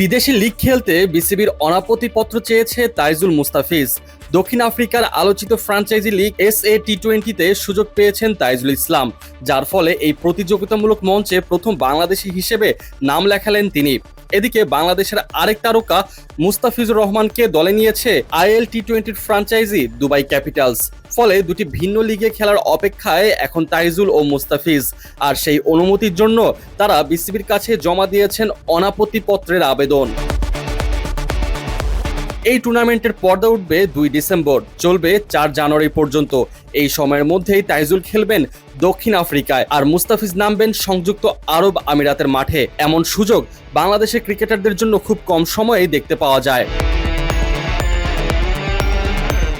বিদেশি লিগ খেলতে বিসিবির অনাপত্তিপত্র চেয়েছে তাইজুল মুস্তাফিজ। দক্ষিণ আফ্রিকার আলোচিত franchise league S A T টোয়েন্টিতে সুযোগ পেয়েছেন তাইজুল ইসলাম। যার ফলে এই প্রতিযোগিতামূলক মঞ্চে প্রথম বাংলাদেশি হিসেবে নাম লেখালেন তিনি। এদিকে বাংলাদেশের আরেক তারকা মুস্তাফিজুর রহমানকে দলে নিয়েছে আইএল টি টোয়েন্টির ফ্রাঞ্চাইজি দুবাই ক্যাপিটালস। ফলে দুটি ভিন্ন লিগে খেলার অপেক্ষায় এখন তাইজুল ও মুস্তাফিজ। আর সেই অনুমতির জন্য তারা বিসিবির কাছে জমা দিয়েছেন অনাপত্তিপত্রের আবেদন। এই টুর্নামেন্টের পর্দা উঠবে দুই ডিসেম্বর। চলবে চার জানুয়ারি পর্যন্ত। এই সময়ের মধ্যেই তাইজুল খেলবেন দক্ষিণ আফ্রিকায় আর মুস্তাফিজ নামবেন সংযুক্ত আরব আমিরাতের মাঠে। এমন সুযোগ বাংলাদেশের ক্রিকেটারদের জন্য খুব কম সময়ে দেখতে পাওয়া যায়।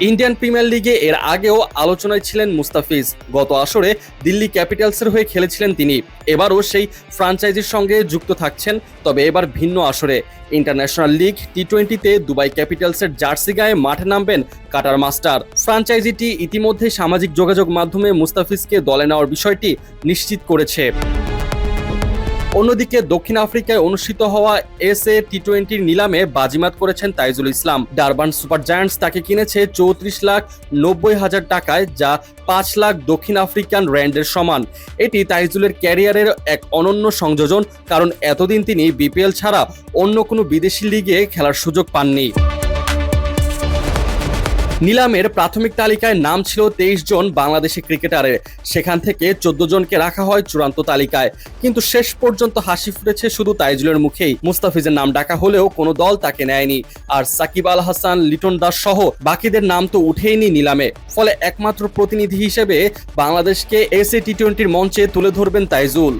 ইন্ডিয়ান প্রিমিয়ার লিগে এর আগেও আলোচনায় ছিলেন মুস্তাফিজ। গত আসরে দিল্লি ক্যাপিটালসের হয়ে খেলেছিলেন তিনি। এবারও সেই ফ্রাঞ্চাইজির সঙ্গে যুক্ত থাকছেন, তবে এবার ভিন্ন আসরে। ইন্টারন্যাশনাল লিগ টি টোয়েন্টিতে দুবাই ক্যাপিটালসের জার্সি গায়ে মাঠে নামবেন কাটার মাস্টার। ফ্রাঞ্চাইজিটি ইতিমধ্যে সামাজিক যোগাযোগ মাধ্যমে মুস্তাফিজকে দলে নেওয়ার বিষয়টি নিশ্চিত করেছে। অন্যদিকে দক্ষিণ আফ্রিকায় অনুষ্ঠিত হওয়া এস এ টি টোয়েন্টির নিলামে বাজিমাত করেছেন Taijul Islam. Durban super giants তাকে কিনেছে চৌত্রিশ লাখ নব্বই হাজার টাকায়, যা পাঁচ লাখ দক্ষিণ আফ্রিকান র্যান্ডের সমান। এটি তাইজুলের ক্যারিয়ারের এক অনন্য সংযোজন, কারণ এতদিন তিনি বিপিএল ছাড়া অন্য কোনো বিদেশি লিগে খেলার সুযোগ পাননি। নিলামের প্রাথমিক তালিকায় নাম ছিল তেইশ জন বাংলাদেশি ক্রিকেটারের। সেখান থেকে চোদ্দ জনকে রাখা হয় চূড়ান্ত তালিকায়। কিন্তু শেষ পর্যন্ত হাসি ফুটেছে শুধু তাইজুলের মুখেই। মুস্তাফিজের নাম ডাকা হলেও কোনো দল তাকে নেয়নি। আর সাকিব আল হাসান, লিটন দাস সহ বাকিদের নাম তো উঠেইনি নিলামে। ফলে একমাত্র প্রতিনিধি হিসেবে বাংলাদেশকে এসএ টি টোয়েন্টির মঞ্চে তুলে ধরবেন তাইজুল।